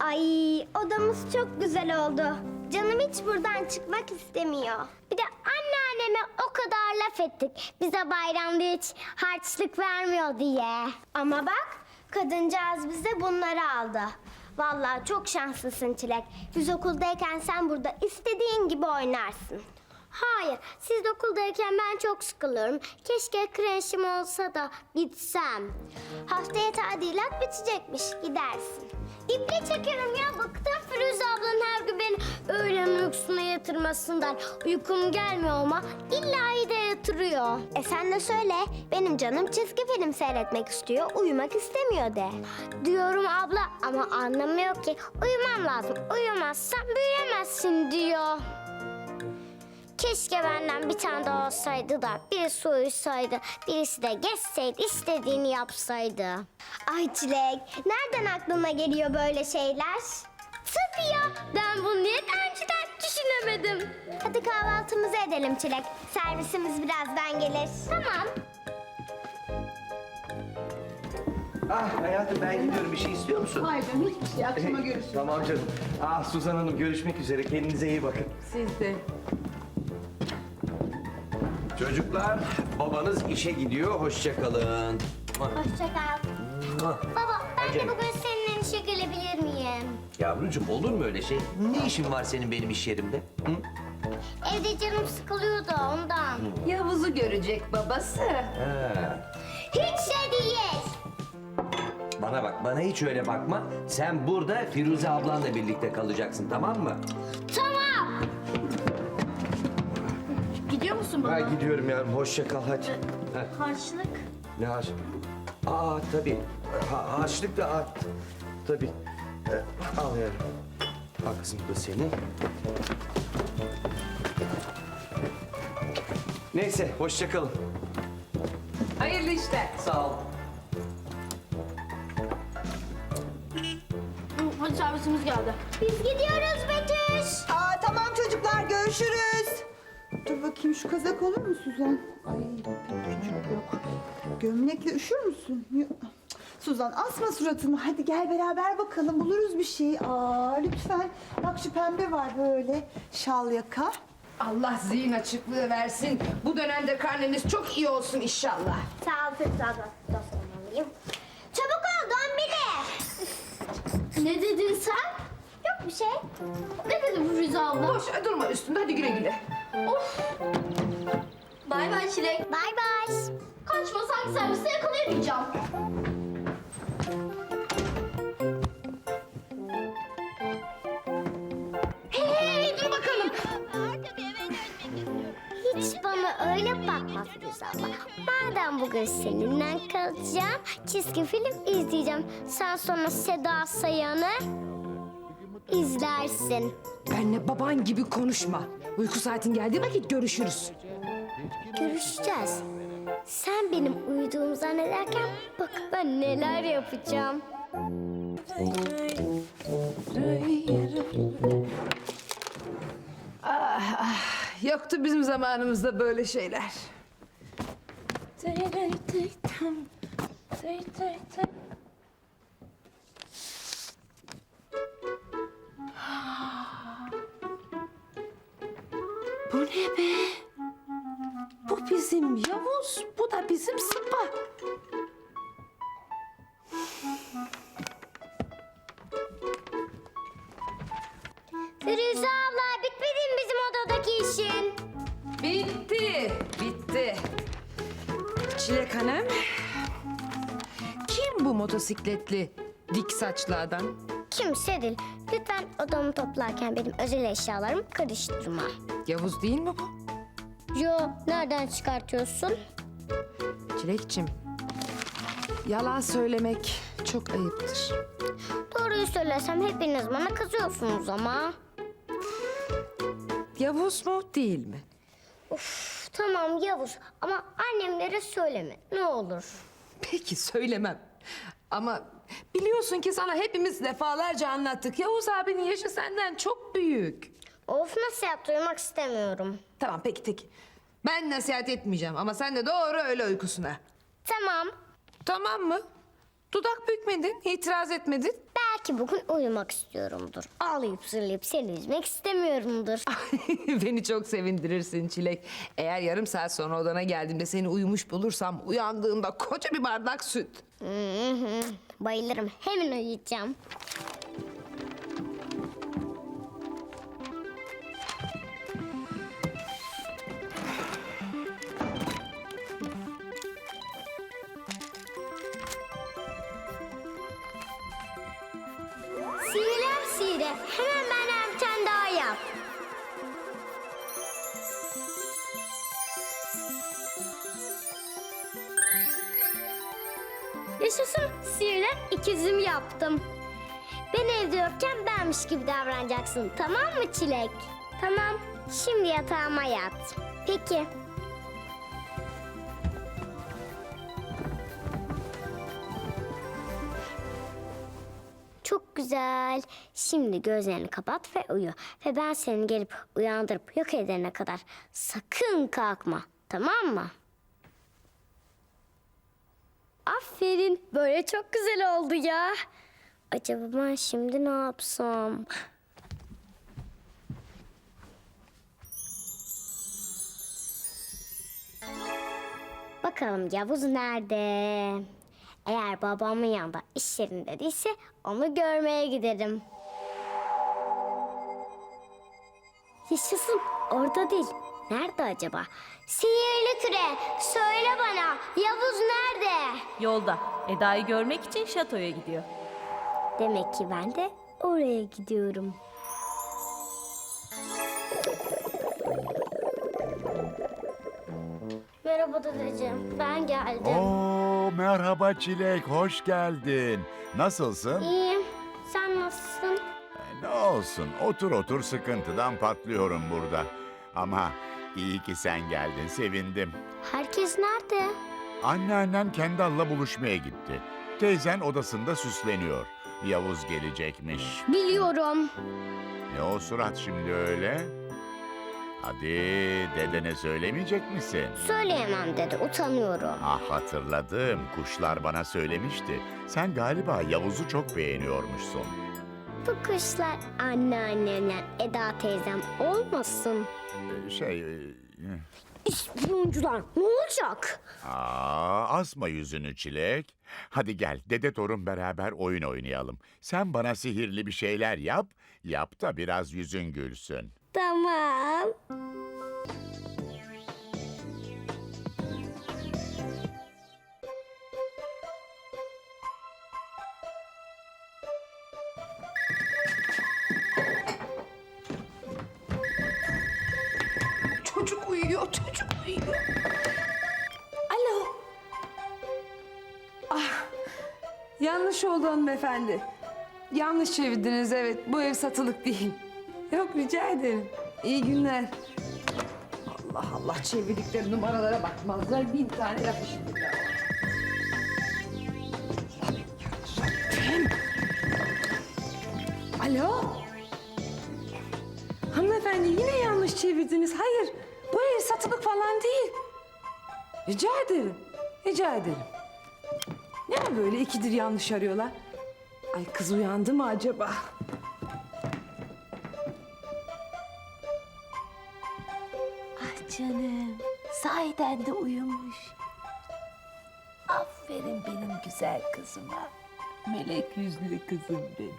Ay odamız çok güzel oldu. Canım hiç buradan çıkmak istemiyor. Bir de anneanneme o kadar laf ettik. Bize bayramda hiç harçlık vermiyor diye. Ama bak kadıncağız bize bunları aldı. Vallahi çok şanslısın Çilek. Biz okuldayken sen burada istediğin gibi oynarsın. Hayır, siz okuldayken ben çok sıkılıyorum. Keşke kreşim olsa da gitsem. Haftaya tadilat bitecekmiş, gidersin. İple çekerim ya, bıktım Firuze ablanın her gün beni öğlen uykusuna yatırmasından. Uykum gelmiyor ama illa de yatırıyor. E sen de söyle, benim canım çizgi film seyretmek istiyor, uyumak istemiyor de. Diyorum abla ama anlamıyor ki. Uyumam lazım, uyumazsam büyüyemezsin diyor. Keşke benden bir tane daha olsaydı da birisi uyusaydı, birisi de geçseydi, istediğini yapsaydı. Ay Çilek, nereden aklına geliyor böyle şeyler? Tabii ya, ben bunu niye önceden düşünemedim? Hadi kahvaltımızı edelim Çilek. Servisimiz birazdan gelir. Tamam. Ah hayatım ben gidiyorum. Bir şey istiyor musun? Hayır canım hiçbir şey. Akşama görüşürüz. Tamam canım. Ah Suzan Hanım görüşmek üzere. Kendinize iyi bakın. Siz de. Çocuklar babanız işe gidiyor. Hoşça kalın. Hoşça kal. Baba, ben de bugün seninle işe gelebilir miyim? Yavrucuğum olur mu öyle şey? Ne işin var senin benim iş yerimde? Hı? Evde canım sıkılıyor da ondan. Yavuz'u görecek babası. Ha. Hiç şey değil. Bana bak, bana hiç öyle bakma. Sen burada Firuze ablanla birlikte kalacaksın, tamam mı? Tamam. Gidiyor musun baba? Ben gidiyorum yavrum. Hoşça kal hadi. Ha, Harçlık. ne harç? Aa tabii. Ha, harçlık da at. Tabii. Ee, al yavrum. Al kızım bu da senin. Neyse, hoşça kalın. Hayırlı işler. Sağ ol. Hadi servisimiz geldi. Biz gidiyoruz Betüş. Aa, tamam çocuklar görüşürüz. Bakayım şu kazak olur mu Suzan? Ay çok yok. Gömlekle üşür müsün? Yok. Suzan asma suratını. Hadi gel beraber bakalım buluruz bir şey. Aa lütfen. Bak şu pembe var böyle. Şal yaka. Allah zihin açıklığı versin. Bu dönemde karneniz çok iyi olsun inşallah. Sağ ol Firuze abla. Dostlanmalıyım. Çabuk ol Dombili. ne dedin sen? Yok bir şey. Ne dedi bu Firuze abla? Boş durma üstünde hadi güle güle. Bay bay Çilek. Bay bay. Kaçmasak serviste yakalayamayacağım. Hey dur bakalım. Hiç bana öyle bakma Firuze abla. Madem bugün seninle kalacağım, çizgi film izleyeceğim. Sen sonra Seda Sayan'ı izlersin. Benle baban gibi konuşma. Uyku saatin geldiği vakit görüşürüz. Görüşeceğiz. Sen benim uyuduğumu zannederken bak ben neler yapacağım. Yoktu bizim zamanımızda böyle şeyler. Bu ne be? Bu bizim Yavuz, bu da bizim Sıpa. Firuze abla bitmedi mi bizim odadaki işin? Bitti, bitti. Çilek Hanım. Kim bu motosikletli dik saçlı adam? Kimse değil. Lütfen odamı toplarken benim özel eşyalarımı karıştırma. Yavuz değil mi bu? Yo, nereden çıkartıyorsun? Çilekçim. Yalan söylemek çok ayıptır. Doğruyu söylesem hepiniz bana kızıyorsunuz ama. Yavuz mu değil mi? Uf, tamam Yavuz ama annemlere söyleme ne olur. Peki söylemem. Ama biliyorsun ki sana hepimiz defalarca anlattık. Yavuz abinin yaşı senden çok büyük. Of nasihat duymak istemiyorum. Tamam peki peki. Ben nasihat etmeyeceğim ama sen de doğru öyle uykusuna. Tamam Tamam mı? Dudak bükmedin, itiraz etmedin. belki bugün uyumak istiyorumdur. Ağlayıp zırlayıp seni üzmek istemiyorumdur. Beni çok sevindirirsin Çilek. Eğer yarım saat sonra odana geldiğimde seni uyumuş bulursam uyandığında koca bir bardak süt. Bayılırım. Hemen uyuyacağım. Hemen benden bir daha yap. Yaşasın sihirler ikizimi yaptım. Ben evde yokken benmiş gibi davranacaksın tamam mı Çilek? Tamam şimdi yatağıma yat. Peki. Çok güzel. Şimdi gözlerini kapat ve uyu. Ve ben seni gelip uyandırıp yok edene kadar sakın kalkma. Tamam mı? Aferin. Böyle çok güzel oldu ya. Acaba ben şimdi ne yapsam? Bakalım Yavuz nerede? Eğer babamın yanında iş yerinde değilse onu görmeye giderim. Yaşasın orada değil. Nerede acaba? Sihirli küre söyle bana Yavuz nerede? Yolda. Eda'yı görmek için şatoya gidiyor. Demek ki ben de oraya gidiyorum. Merhaba dedeciğim, ben geldim. Oo merhaba Çilek, hoş geldin. Nasılsın? İyiyim, sen nasılsın? E, Ne olsun, otur otur sıkıntıdan patlıyorum burada. Ama iyi ki sen geldin, sevindim. Herkes nerede? Anneannen Kendall'la buluşmaya gitti. Teyzen odasında süsleniyor. Yavuz gelecekmiş. Biliyorum. Ne o surat şimdi öyle? Hadi dedene söylemeyecek misin? Söyleyemem dedi, utanıyorum. Ah hatırladım, kuşlar bana söylemişti. Sen galiba Yavuz'u çok beğeniyormuşsun. Bu kuşlar anneannemle Eda teyzem olmasın. Ee, Şey... e, İspiyoncular ne olacak? Aa, asma yüzünü çilek. Hadi gel dede torun beraber oyun oynayalım. Sen bana sihirli bir şeyler yap, yap da biraz yüzün gülsün. Tamam. Çocuk uyuyor, çocuk uyuyor. Alo. Ah, yanlış oldu hanımefendi. Yanlış çevirdiniz evet. Bu ev satılık değil. Yok rica ederim. İyi günler. Allah Allah çevirdikleri numaralara bakmazlar. Bin tane yapıştırırlar. Alo? Hanımefendi yine yanlış çevirdiniz. Hayır, bu ev satılık falan değil. Rica ederim, rica ederim. Ne böyle ikidir yanlış arıyorlar? Ay kız uyandı mı acaba? Canım. Sahiden de uyumuş. Aferin benim güzel kızıma. Melek yüzlü kızım benim.